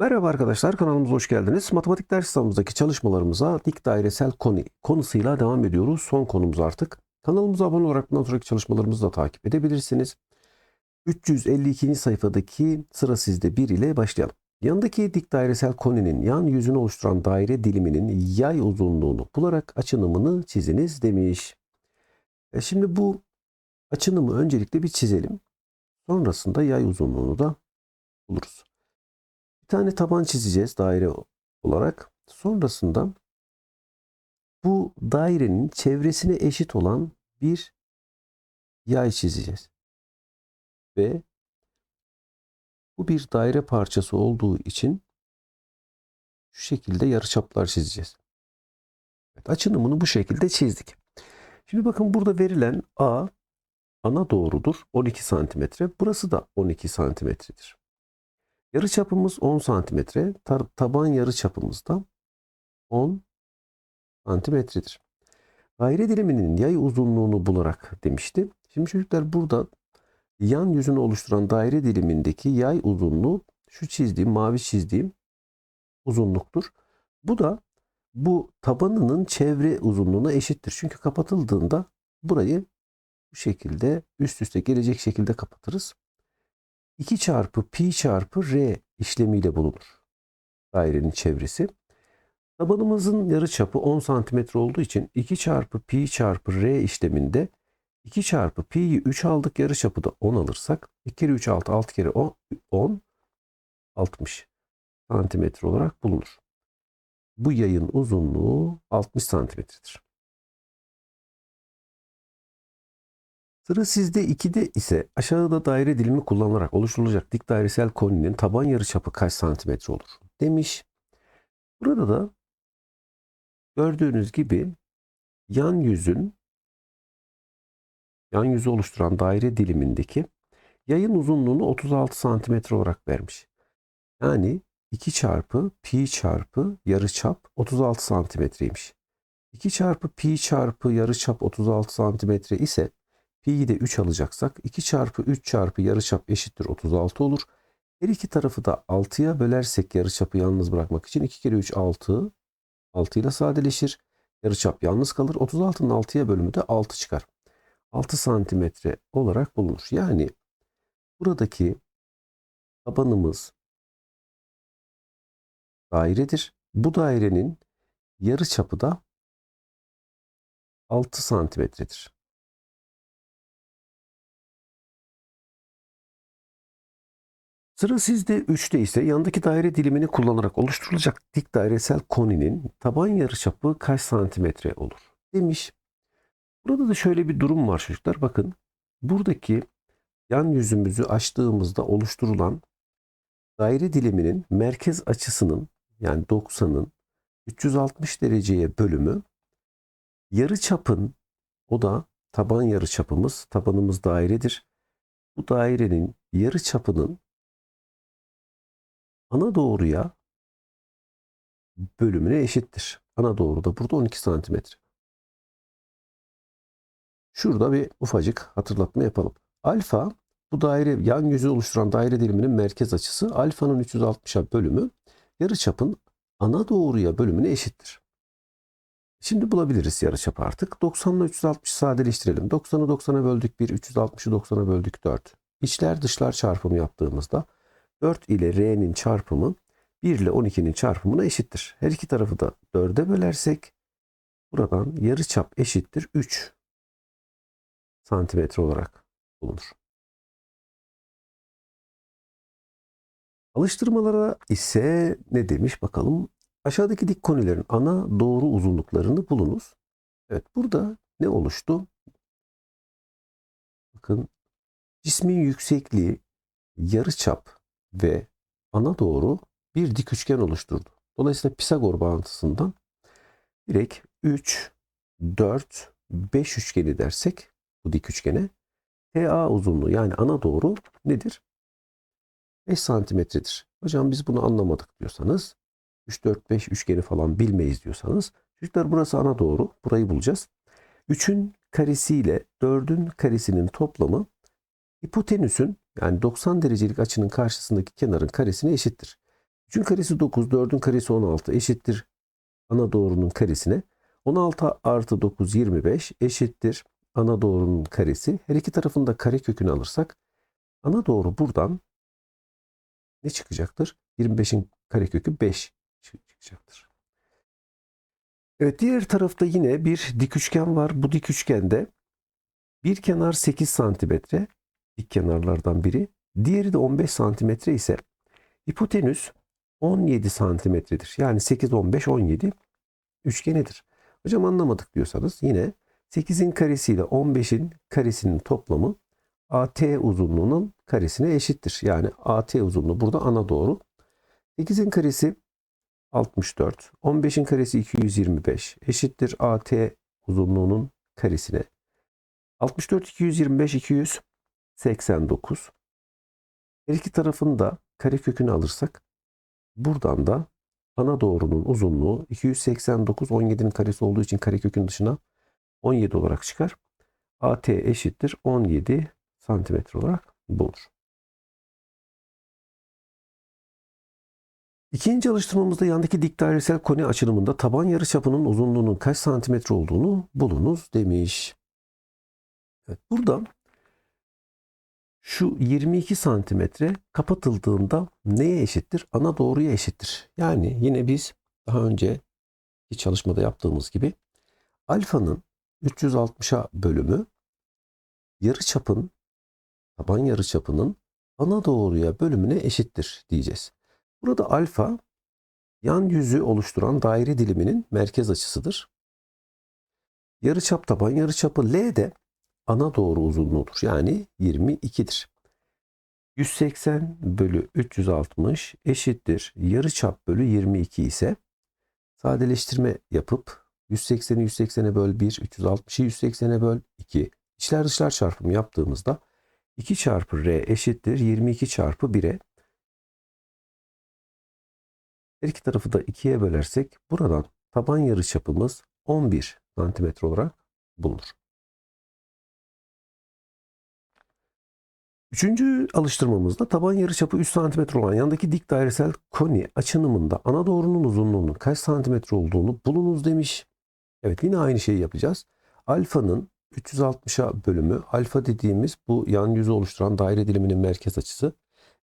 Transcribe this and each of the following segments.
Merhaba arkadaşlar kanalımıza hoş geldiniz. Matematik ders kitabımızdaki çalışmalarımıza dik dairesel koni konusuyla devam ediyoruz. Son konumuz artık. Kanalımıza abone olarak bundan sonraki çalışmalarımızı da takip edebilirsiniz. 352. sayfadaki sıra sizde 1 ile başlayalım. Yanındaki dik dairesel koninin yan yüzünü oluşturan daire diliminin yay uzunluğunu bularak açınımını çiziniz demiş. E şimdi bu açınımı öncelikle bir çizelim. Sonrasında yay uzunluğunu da buluruz. Tane taban çizeceğiz daire olarak. Sonrasında bu dairenin çevresine eşit olan bir yay çizeceğiz. Ve bu bir daire parçası olduğu için şu şekilde yarıçaplar çizeceğiz. Evet, açınımını bu şekilde çizdik. Şimdi bakın burada verilen A ana doğrudur 12 santimetre. Burası da 12 santimetredir. Yarı çapımız 10 santimetre. Taban yarı çapımız da 10 santimetredir. Daire diliminin yay uzunluğunu bularak demişti. Şimdi çocuklar burada yan yüzünü oluşturan daire dilimindeki yay uzunluğu şu çizdiğim, mavi çizdiğim uzunluktur. Bu da bu tabanının çevre uzunluğuna eşittir. Çünkü kapatıldığında burayı bu şekilde üst üste gelecek şekilde kapatırız. 2 çarpı pi çarpı r işlemiyle bulunur. Dairenin çevresi. Tabanımızın yarıçapı 10 santimetre olduğu için 2 çarpı pi çarpı r işleminde 2 çarpı pi'yi 3 aldık yarıçapı da 10 alırsak 2 kere 3 6 6 kere 10 10 60 santimetre olarak bulunur. Bu yayın uzunluğu 60 santimetredir. Sıra sizde 2'de ise aşağıda daire dilimi kullanılarak oluşturulacak dik dairesel koninin taban yarıçapı kaç santimetre olur demiş. Burada da gördüğünüz gibi yan yüzün yan yüzü oluşturan daire dilimindeki yayın uzunluğunu 36 santimetre olarak vermiş. Yani 2 çarpı pi çarpı yarıçap 36 santimetreymiş. 2 çarpı pi çarpı yarıçap 36 santimetre ise pi'yi de 3 alacaksak 2 çarpı 3 çarpı yarıçap eşittir 36 olur. Her iki tarafı da 6'ya bölersek yarıçapı yalnız bırakmak için 2 kere 3 6. 6 ile sadeleşir. Yarıçap yalnız kalır. 36'nın 6'ya bölümü de 6 çıkar. 6 santimetre olarak bulunur. Yani buradaki tabanımız dairedir. Bu dairenin yarıçapı da 6 santimetredir. Sıra sizde 3'te ise yandaki daire dilimini kullanarak oluşturulacak dik dairesel koninin taban yarıçapı kaç santimetre olur demiş. Burada da şöyle bir durum var çocuklar. Bakın buradaki yan yüzümüzü açtığımızda oluşturulan daire diliminin merkez açısının yani 90'ın 360 dereceye bölümü yarıçapın o da taban yarıçapımız, tabanımız dairedir. Bu dairenin yarıçapının ana doğruya bölümüne eşittir. Ana doğru da burada 12 santimetre. Şurada bir ufacık hatırlatma yapalım. Alfa bu daire yan yüzü oluşturan daire diliminin merkez açısı. Alfanın 360'a bölümü yarıçapın ana doğruya bölümüne eşittir. Şimdi bulabiliriz yarıçapı artık. 90 ile 360 sadeleştirelim. 90'ı 90'a böldük 1, 360'ı 90'a böldük 4. İçler dışlar çarpımı yaptığımızda 4 ile R'nin çarpımı 1 ile 12'nin çarpımına eşittir. Her iki tarafı da 4'e bölersek buradan yarıçap eşittir 3 santimetre olarak bulunur. Alıştırmalara ise ne demiş bakalım. Aşağıdaki dik konilerin ana doğru uzunluklarını bulunuz. Evet burada ne oluştu? Bakın cismin yüksekliği yarıçap ve ana doğru bir dik üçgen oluşturdu. Dolayısıyla Pisagor bağıntısından direkt 3, 4, 5 üçgeni dersek bu dik üçgene TA uzunluğu yani ana doğru nedir? 5 santimetredir. Hocam biz bunu anlamadık diyorsanız 3, 4, 5 üçgeni falan bilmeyiz diyorsanız çocuklar burası ana doğru. Burayı bulacağız. 3'ün karesiyle 4'ün karesinin toplamı hipotenüsün yani 90 derecelik açının karşısındaki kenarın karesine eşittir. 3'ün karesi 9, 4'ün karesi 16 eşittir ana doğrunun karesine. 16 artı 9 25 eşittir ana doğrunun karesi. Her iki tarafında kare kökünü alırsak ana doğru buradan ne çıkacaktır? 25'in karekökü 5 çıkacaktır. Evet diğer tarafta yine bir dik üçgen var. Bu dik üçgende bir kenar 8 santimetre dik kenarlardan biri. Diğeri de 15 santimetre ise hipotenüs 17 santimetredir. Yani 8, 15, 17 üçgenidir. Hocam anlamadık diyorsanız yine 8'in karesi ile 15'in karesinin toplamı AT uzunluğunun karesine eşittir. Yani AT uzunluğu burada ana doğru. 8'in karesi 64. 15'in karesi 225 eşittir AT uzunluğunun karesine. 64 225 289. Her iki tarafın da karekökünü alırsak buradan da ana doğrunun uzunluğu 289 17'nin karesi olduğu için karekökün dışına 17 olarak çıkar. AT eşittir 17 santimetre olarak bulunur. İkinci alıştırmamızda yandaki dik dairesel koni açılımında taban yarıçapının uzunluğunun kaç santimetre olduğunu bulunuz demiş. Evet, burada şu 22 santimetre kapatıldığında neye eşittir? Ana doğruya eşittir. Yani yine biz daha önce çalışmada yaptığımız gibi alfanın 360'a bölümü yarıçapın taban yarıçapının ana doğruya bölümüne eşittir diyeceğiz. Burada alfa yan yüzü oluşturan daire diliminin merkez açısıdır. Yarıçap taban yarıçapı L de ana doğru uzunluğudur. Yani 22'dir. 180 bölü 360 eşittir. Yarıçap bölü 22 ise sadeleştirme yapıp 180'i 180'e böl 1, 360'ı 180'e böl 2. İçler dışlar çarpımı yaptığımızda 2 çarpı R eşittir 22 çarpı 1'e. Her iki tarafı da 2'ye bölersek buradan taban yarıçapımız 11 santimetre olarak bulunur. Üçüncü alıştırmamızda taban yarıçapı 3 cm olan yandaki dik dairesel koni açınımında ana doğrunun uzunluğunun kaç santimetre olduğunu bulunuz demiş. Evet yine aynı şeyi yapacağız. Alfanın 360'a bölümü alfa dediğimiz bu yan yüzü oluşturan daire diliminin merkez açısı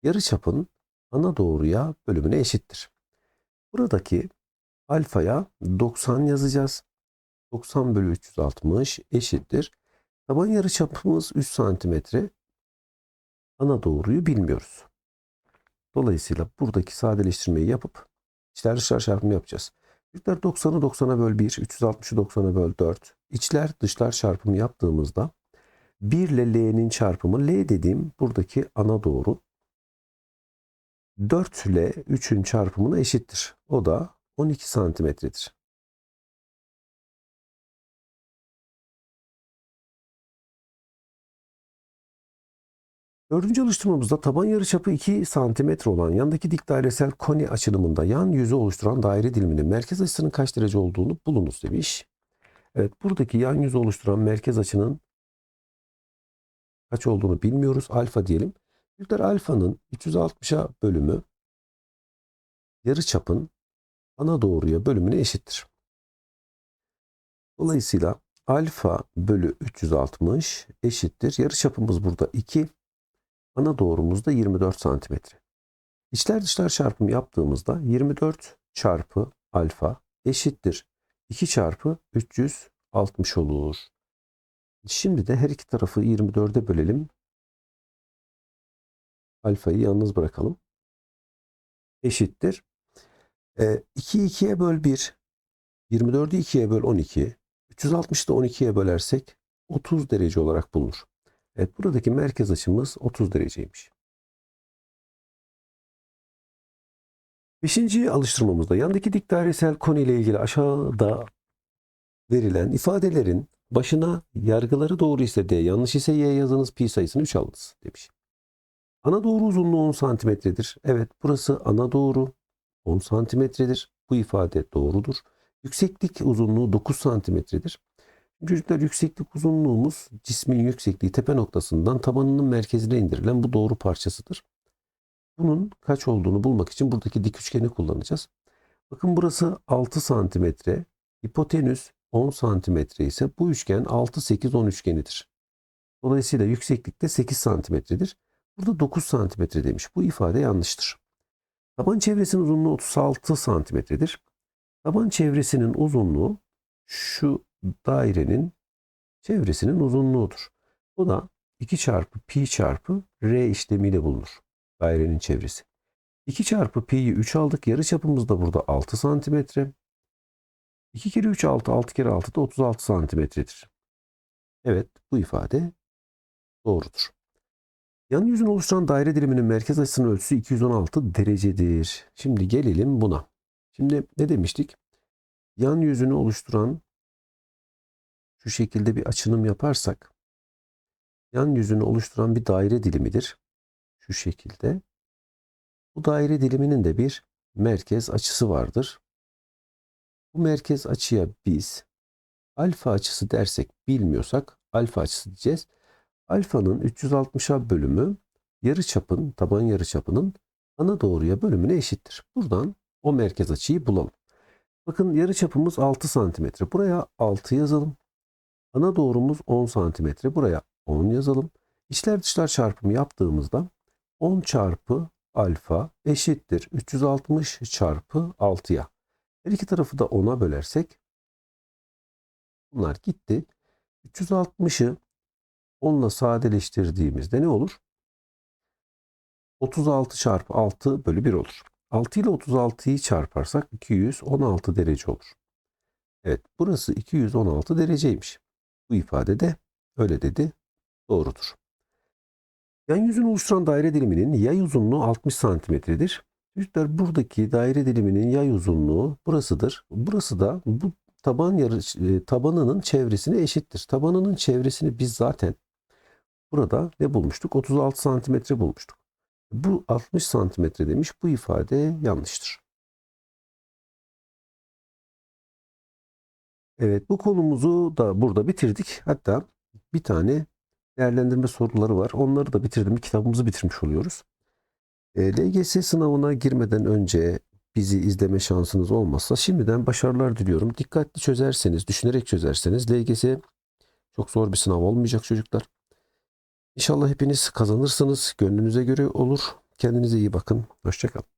yarıçapın ana doğruya bölümüne eşittir. Buradaki alfaya 90 yazacağız. 90 bölü 360 eşittir. Taban yarıçapımız 3 santimetre ana doğruyu bilmiyoruz. Dolayısıyla buradaki sadeleştirmeyi yapıp içler dışlar çarpımı yapacağız. Büyükler 90'ı 90'a böl 1, 360'ı 90'a böl 4. İçler dışlar çarpımı yaptığımızda 1 ile L'nin çarpımı L dediğim buradaki ana doğru 4 ile 3'ün çarpımına eşittir. O da 12 santimetredir. Dördüncü alıştırmamızda taban yarıçapı 2 cm olan yandaki dik dairesel koni açılımında yan yüzü oluşturan daire diliminin merkez açısının kaç derece olduğunu bulunuz demiş. Evet buradaki yan yüzü oluşturan merkez açının kaç olduğunu bilmiyoruz. Alfa diyelim. Büyükler alfanın 360'a bölümü yarıçapın ana doğruya bölümüne eşittir. Dolayısıyla alfa bölü 360 eşittir. Yarıçapımız burada 2. Ana doğrumuz da 24 santimetre. İçler dışlar çarpımı yaptığımızda 24 çarpı alfa eşittir. 2 çarpı 360 olur. Şimdi de her iki tarafı 24'e bölelim. Alfayı yalnız bırakalım. Eşittir. E, 2 2'ye böl 1. 24'ü 2'ye böl 12. 360'ı da 12'ye bölersek 30 derece olarak bulunur. Evet buradaki merkez açımız 30 dereceymiş. Beşinci alıştırmamızda yandaki dik dairesel konu ile ilgili aşağıda verilen ifadelerin başına yargıları doğru ise D, yanlış ise Y yazınız pi sayısını 3 alınız demiş. Ana doğru uzunluğu 10 santimetredir. Evet burası ana doğru 10 santimetredir. Bu ifade doğrudur. Yükseklik uzunluğu 9 santimetredir. Çocuklar yükseklik uzunluğumuz cismin yüksekliği tepe noktasından tabanının merkezine indirilen bu doğru parçasıdır. Bunun kaç olduğunu bulmak için buradaki dik üçgeni kullanacağız. Bakın burası 6 santimetre. Hipotenüs 10 santimetre ise bu üçgen 6, 8, 10 üçgenidir. Dolayısıyla yükseklikte 8 santimetredir. Burada 9 santimetre demiş. Bu ifade yanlıştır. Taban çevresinin uzunluğu 36 santimetredir. Taban çevresinin uzunluğu şu dairenin çevresinin uzunluğudur. Bu da 2 çarpı pi çarpı r işlemiyle bulunur. Dairenin çevresi. 2 çarpı pi'yi 3 aldık. Yarı çapımız da burada 6 santimetre. 2 kere 3 6, 6 kere 6 da 36 santimetredir. Evet bu ifade doğrudur. Yan yüzünü oluşturan daire diliminin merkez açısının ölçüsü 216 derecedir. Şimdi gelelim buna. Şimdi ne demiştik? Yan yüzünü oluşturan şu şekilde bir açınım yaparsak yan yüzünü oluşturan bir daire dilimidir. Şu şekilde. Bu daire diliminin de bir merkez açısı vardır. Bu merkez açıya biz alfa açısı dersek bilmiyorsak alfa açısı diyeceğiz. Alfanın 360'a bölümü yarıçapın, taban yarıçapının ana doğruya bölümüne eşittir. Buradan o merkez açıyı bulalım. Bakın yarıçapımız 6 santimetre. Buraya 6 yazalım. Ana doğrumuz 10 santimetre. Buraya 10 yazalım. İçler dışlar çarpımı yaptığımızda 10 çarpı alfa eşittir 360 çarpı 6'ya. Her iki tarafı da 10'a bölersek bunlar gitti. 360'ı 10 ile sadeleştirdiğimizde ne olur? 36 çarpı 6 bölü 1 olur. 6 ile 36'yı çarparsak 216 derece olur. Evet burası 216 dereceymiş. Bu ifade de öyle dedi. Doğrudur. Yan yüzünü oluşturan daire diliminin yay uzunluğu 60 santimetredir. Çocuklar buradaki daire diliminin yay uzunluğu burasıdır. Burası da bu taban yarı, e, tabanının çevresine eşittir. Tabanının çevresini biz zaten burada ne bulmuştuk? 36 santimetre bulmuştuk. Bu 60 santimetre demiş. Bu ifade yanlıştır. Evet bu konumuzu da burada bitirdik. Hatta bir tane değerlendirme soruları var. Onları da bitirdim. Kitabımızı bitirmiş oluyoruz. E, LGS sınavına girmeden önce bizi izleme şansınız olmazsa şimdiden başarılar diliyorum. Dikkatli çözerseniz, düşünerek çözerseniz LGS çok zor bir sınav olmayacak çocuklar. İnşallah hepiniz kazanırsınız. Gönlünüze göre olur. Kendinize iyi bakın. Hoşçakalın.